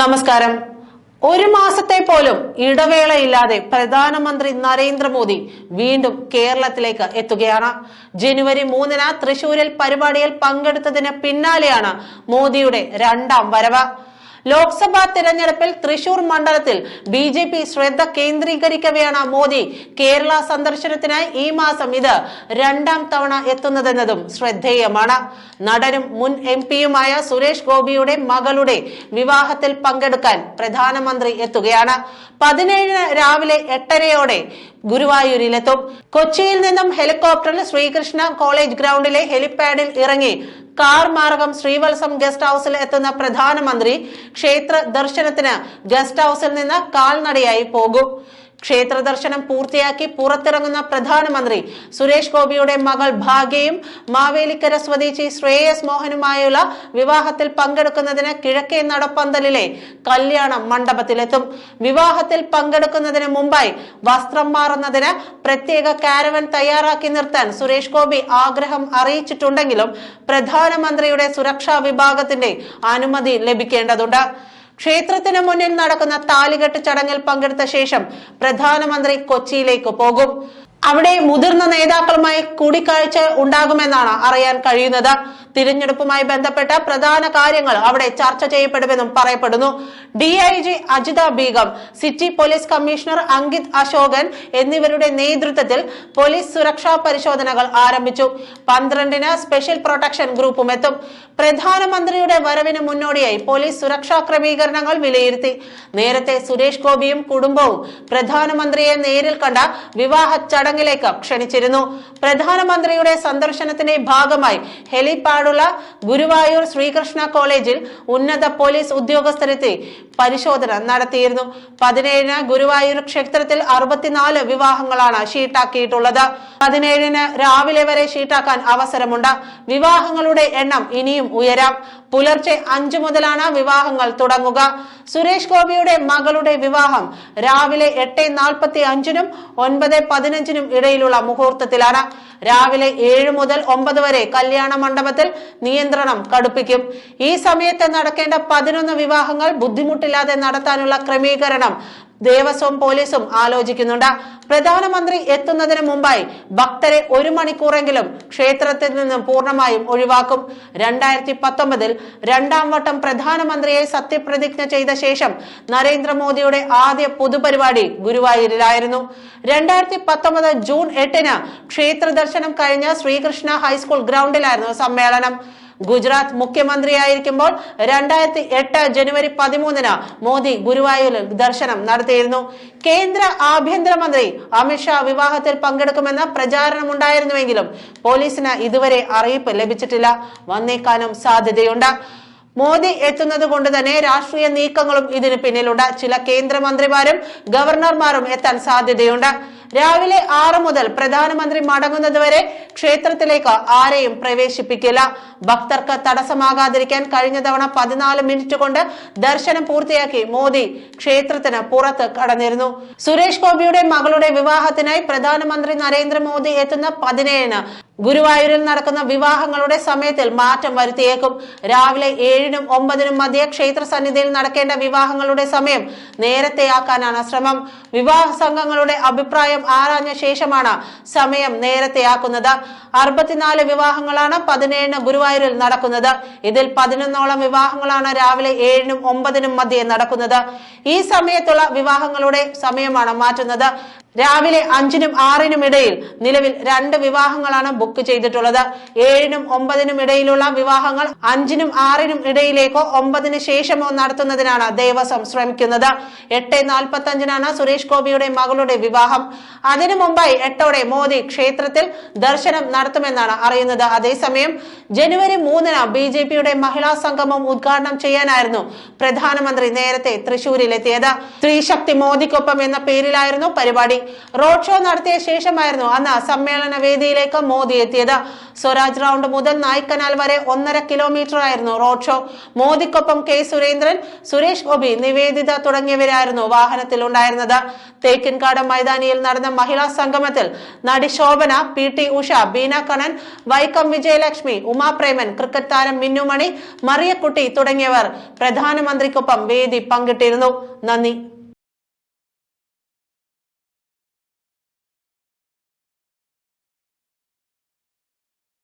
നമസ്കാരം. ഒരു മാസത്തെ പോലും ഇടവേളയില്ലാതെ പ്രധാനമന്ത്രി നരേന്ദ്രമോദി വീണ്ടും കേരളത്തിലേക്ക് എത്തുകയാണ്. ജനുവരി മൂന്നിന് തൃശൂരിൽ പരിപാടിയിൽ പങ്കെടുത്തതിന് പിന്നാലെയാണ് മോദിയുടെ രണ്ടാം വരവ്. ലോക്സഭാ തെരഞ്ഞെടുപ്പിൽ തൃശൂർ മണ്ഡലത്തിൽ ബി ജെ പി ശ്രദ്ധ കേന്ദ്രീകരിക്കവെയാണ് മോദി. കേരള സന്ദർശനത്തിനായി ഈ മാസം ഇത് രണ്ടാം തവണ എത്തുന്നതെന്നതും ശ്രദ്ധേയമാണ്. നടനും മുൻ എം പിയുമായ സുരേഷ് ഗോപിയുടെ മകളുടെ വിവാഹത്തിൽ പങ്കെടുക്കാൻ പ്രധാനമന്ത്രി എത്തുകയാണ്. പതിനേഴിന് രാവിലെ എട്ടരയോടെ ഗുരുവായൂരിലെത്തും. കൊച്ചിയിൽ നിന്നും ഹെലികോപ്റ്ററിൽ ശ്രീകൃഷ്ണ കോളേജ് ഗ്രൗണ്ടിലെ ഹെലിപാഡിൽ ഇറങ്ങി കാർ മാർഗം ശ്രീവത്സം ഗസ്റ്റ് ഹൌസിൽ എത്തുന്ന പ്രധാനമന്ത്രി ക്ഷേത്ര ദർശനത്തിന് ഗസ്റ്റ് ഹൌസിൽ നിന്ന് കാൽനടയായി പോകും. ക്ഷേത്ര ദർശനം പൂർത്തിയാക്കി പുറത്തിറങ്ങുന്ന പ്രധാനമന്ത്രി സുരേഷ് ഗോപിയുടെ മകൾ ഭാഗ്യയും മാവേലിക്കര സ്വദേശി ശ്രേയസ് മോഹനുമായുള്ള വിവാഹത്തിൽ പങ്കെടുക്കുന്നതിന് കിഴക്കേ നടപ്പന്തലിലെ കല്യാണ മണ്ഡപത്തിലെത്തും. വിവാഹത്തിൽ പങ്കെടുക്കുന്നതിന് മുമ്പായി വസ്ത്രം മാറുന്നതിന് പ്രത്യേക കാരവൻ തയ്യാറാക്കി നിർത്താൻ സുരേഷ് ഗോപി ആഗ്രഹം അറിയിച്ചിട്ടുണ്ടെങ്കിലും പ്രധാനമന്ത്രിയുടെ സുരക്ഷാ വിഭാഗത്തിന്റെ അനുമതി ലഭിക്കേണ്ടതുണ്ട്. ക്ഷേത്രത്തിന് മുന്നിൽ നടക്കുന്ന താലികെട്ട് ചടങ്ങിൽ പങ്കെടുത്ത ശേഷം പ്രധാനമന്ത്രി കൊച്ചിയിലേക്ക് പോകും. അവിടെ മുതിർന്ന നേതാക്കളുമായി കൂടിക്കാഴ്ച ഉണ്ടാകുമെന്നാണ് അറിയാൻ കഴിയുന്നത്. തിരഞ്ഞെടുപ്പുമായി ബന്ധപ്പെട്ട പ്രധാന കാര്യങ്ങൾ അവിടെ ചർച്ച ചെയ്യപ്പെടുമെന്നും പറയപ്പെടുന്നു. D I G Ajitha Begum city police commissioner Ankit Ashokan എന്നിവരുടെ നേതൃത്വത്തിൽ പോലീസ് സുരക്ഷാ പരിശോധനകൾ ആരംഭിച്ചു. പന്ത്രണ്ടിന് സ്പെഷ്യൽ പ്രൊട്ടക്ഷൻ ഗ്രൂപ്പും എത്തും. പ്രധാനമന്ത്രിയുടെ വരവിന് മുന്നോടിയായി പോലീസ് സുരക്ഷാ ക്രമീകരണങ്ങൾ വിലയിരുത്തി. നേരത്തെ സുരേഷ് ഗോപിയും കുടുംബവും പ്രധാനമന്ത്രിയെ നേരിൽ കണ്ട വിവാഹ ചടങ്ങിലേക്ക് ക്ഷണിച്ചിരുന്നു. പ്രധാനമന്ത്രിയുടെ സന്ദർശനത്തിന്റെ ഭാഗമായി ഹെലിപാഡുള്ള ഗുരുവായൂർ ശ്രീകൃഷ്ണ കോളേജിൽ ഉന്നത പോലീസ് ഉദ്യോഗസ്ഥരെത്തി പരിശോധന നടത്തിയിരുന്നു. പതിനേഴിന് ഗുരുവായൂർ ക്ഷേത്രത്തിൽ അറുപത്തിനാല് വിവാഹങ്ങളാണ് ഷീട്ടാക്കിയിട്ടുള്ളത്. പതിനേഴിന് രാവിലെ വരെ ഷീട്ടാക്കാൻ അവസരമുണ്ട്. വിവാഹങ്ങളുടെ എണ്ണം ഇനിയും ഉയരാം. പുലർച്ചെ അഞ്ചു മുതലാണ് വിവാഹങ്ങൾ തുടങ്ങുക. സുരേഷ് ഗോപിയുടെ മകളുടെ വിവാഹം രാവിലെ എട്ട് നാൽപ്പത്തി അഞ്ചിനും ഒൻപത് പതിനഞ്ചിനും ഇടയിലുള്ള മുഹൂർത്തത്തിലാണ്. രാവിലെ ഏഴ് മുതൽ ഒമ്പത് വരെ കല്യാണ മണ്ഡപത്തിൽ നിയന്ത്രണം കടുപ്പിക്കും. ഈ സമയത്ത് നടക്കേണ്ട പതിനൊന്ന് വിവാഹങ്ങൾ ബുദ്ധിമുട്ടില്ലാതെ നടത്താനുള്ള ക്രമീകരണം ദേവസ്വം പോലീസും ആലോചിക്കുന്നുണ്ട്. പ്രധാനമന്ത്രി എത്തുന്നതിന് മുമ്പായി ഭക്തരെ ഒരു മണിക്കൂറെങ്കിലും ക്ഷേത്രത്തിൽ നിന്നും പൂർണമായും ഒഴിവാക്കും. രണ്ടായിരത്തി പത്തൊമ്പതിൽ രണ്ടാം വട്ടം പ്രധാനമന്ത്രിയെ സത്യപ്രതിജ്ഞ ചെയ്ത ശേഷം നരേന്ദ്രമോദിയുടെ ആദ്യ പൊതുപരിപാടി ഗുരുവായൂരിലായിരുന്നു. രണ്ടായിരത്തി പത്തൊമ്പത് ജൂൺ എട്ടിന് ക്ഷേത്ര ദർശനം കഴിഞ്ഞ ശ്രീകൃഷ്ണ ഹൈസ്കൂൾ ഗ്രൗണ്ടിലായിരുന്നു സമ്മേളനം. ഗുജറാത്ത് മുഖ്യമന്ത്രിയായിരിക്കുമ്പോൾ രണ്ടായിരത്തി എട്ട് ജനുവരി പതിമൂന്നിന് മോദി ഗുരുവായൂരിൽ ദർശനം നടത്തിയിരുന്നു. കേന്ദ്ര ആഭ്യന്തരമന്ത്രി അമിത്ഷാ വിവാഹത്തിൽ പങ്കെടുക്കുമെന്ന പ്രചാരണമുണ്ടായിരുന്നുവെങ്കിലും പോലീസിന് ഇതുവരെ അറിയിപ്പ് ലഭിച്ചിട്ടില്ല. വന്നേക്കാനും സാധ്യതയുണ്ട്. മോദി എത്തുന്നത് കൊണ്ട് തന്നെ രാഷ്ട്രീയ നീക്കങ്ങളും ഇതിന് പിന്നിലുണ്ട്. ചില കേന്ദ്രമന്ത്രിമാരും ഗവർണർമാരും എത്താൻ സാധ്യതയുണ്ട്. രാവിലെ ആറ് മുതൽ പ്രധാനമന്ത്രി മടങ്ങുന്നത് വരെ ക്ഷേത്രത്തിലേക്ക് ആരെയും പ്രവേശിപ്പിക്കില്ല. ഭക്തർക്ക് തടസ്സമാകാതിരിക്കാൻ കഴിഞ്ഞ തവണ പതിനാല് മിനിറ്റ് കൊണ്ട് ദർശനം പൂർത്തിയാക്കി മോദി ക്ഷേത്രത്തിന് പുറത്ത് കടന്നിരുന്നു. സുരേഷ് ഗോപിയുടെ മകളുടെ വിവാഹത്തിനായി പ്രധാനമന്ത്രി നരേന്ദ്രമോദി എത്തുന്ന പതിനേഴിന് ഗുരുവായൂരിൽ നടക്കുന്ന വിവാഹങ്ങളുടെ സമയത്തിൽ മാറ്റം വരുത്തിയേക്കും. രാവിലെ ഏഴിനും ഒമ്പതിനും മധ്യ ക്ഷേത്ര സന്നിധിയിൽ നടക്കേണ്ട വിവാഹങ്ങളുടെ സമയം നേരത്തെയാക്കാനാണ് ശ്രമം. വിവാഹ സംഘങ്ങളുടെ അഭിപ്രായം ആരാഞ്ഞ ശേഷമാണ് സമയം നേരത്തെയാക്കുന്നത്. അറുപത്തിനാല് വിവാഹങ്ങളാണ് പതിനേഴിന് ഗുരുവായൂരിൽ നടക്കുന്നത്. ഇതിൽ പതിനൊന്നോളം വിവാഹങ്ങളാണ് രാവിലെ ഏഴിനും ഒമ്പതിനും മധ്യേ നടക്കുന്നത്. ഈ സമയത്തുള്ള വിവാഹങ്ങളുടെ സമയമാണ് മാറ്റുന്നത്. രാവിലെ അഞ്ചിനും ആറിനും ഇടയിൽ നിലവിൽ രണ്ട് വിവാഹങ്ങളാണ് ബുക്ക് ചെയ്തിട്ടുള്ളത്. ഏഴിനും ഒമ്പതിനും ഇടയിലുള്ള വിവാഹങ്ങൾ അഞ്ചിനും ആറിനും ഇടയിലേക്കോ ഒമ്പതിന് ശേഷമോ നടത്തുന്നതിനാണ് ദേവസ്വം ശ്രമിക്കുന്നത്. എട്ട് നാൽപ്പത്തി അഞ്ചിനാണ് സുരേഷ് ഗോപിയുടെ മകളുടെ വിവാഹം. അതിനു മുമ്പായി എട്ടോടെ മോദി ക്ഷേത്രത്തിൽ ദർശനം നടത്തുമെന്നാണ് അറിയുന്നത്. അതേസമയം ജനുവരി മൂന്നിന് ബി ജെ പിയുടെ മഹിളാ സംഗമം ഉദ്ഘാടനം ചെയ്യാനായിരുന്നു പ്രധാനമന്ത്രി നേരത്തെ തൃശൂരിലെത്തിയത്. സ്ത്രീശക്തി മോദിക്കൊപ്പം എന്ന പേരിലായിരുന്നു പരിപാടി. റോഡ് ഷോ നടത്തിയ ശേഷമായിരുന്നു അന്ന് സമ്മേളന വേദിയിലേക്ക് മോദി എത്തിയത്. സ്വരാജ് റൗണ്ട് മുതൽ നായ്ക്കനാൽ വരെ ഒന്നര കിലോമീറ്റർ ആയിരുന്നു റോഡ് ഷോ. മോദിക്കൊപ്പം കെ സുരേന്ദ്രൻ സുരേഷ് ഗോപി നിവേദിത തുടങ്ങിയവരായിരുന്നു വാഹനത്തിൽ ഉണ്ടായിരുന്നത്. തേക്കിൻകാട് മൈതാനിയിൽ നടന്ന മഹിളാ സംഗമത്തിൽ നടി Shobhana P T Usha Beena Kannan Vaikom Vijayalakshmi Umapreman cricket താരം മിന്നുമണി മറിയക്കുട്ടി തുടങ്ങിയവർ പ്രധാനമന്ത്രിക്കൊപ്പം വേദി പങ്കിട്ടിരുന്നു. നന്ദി.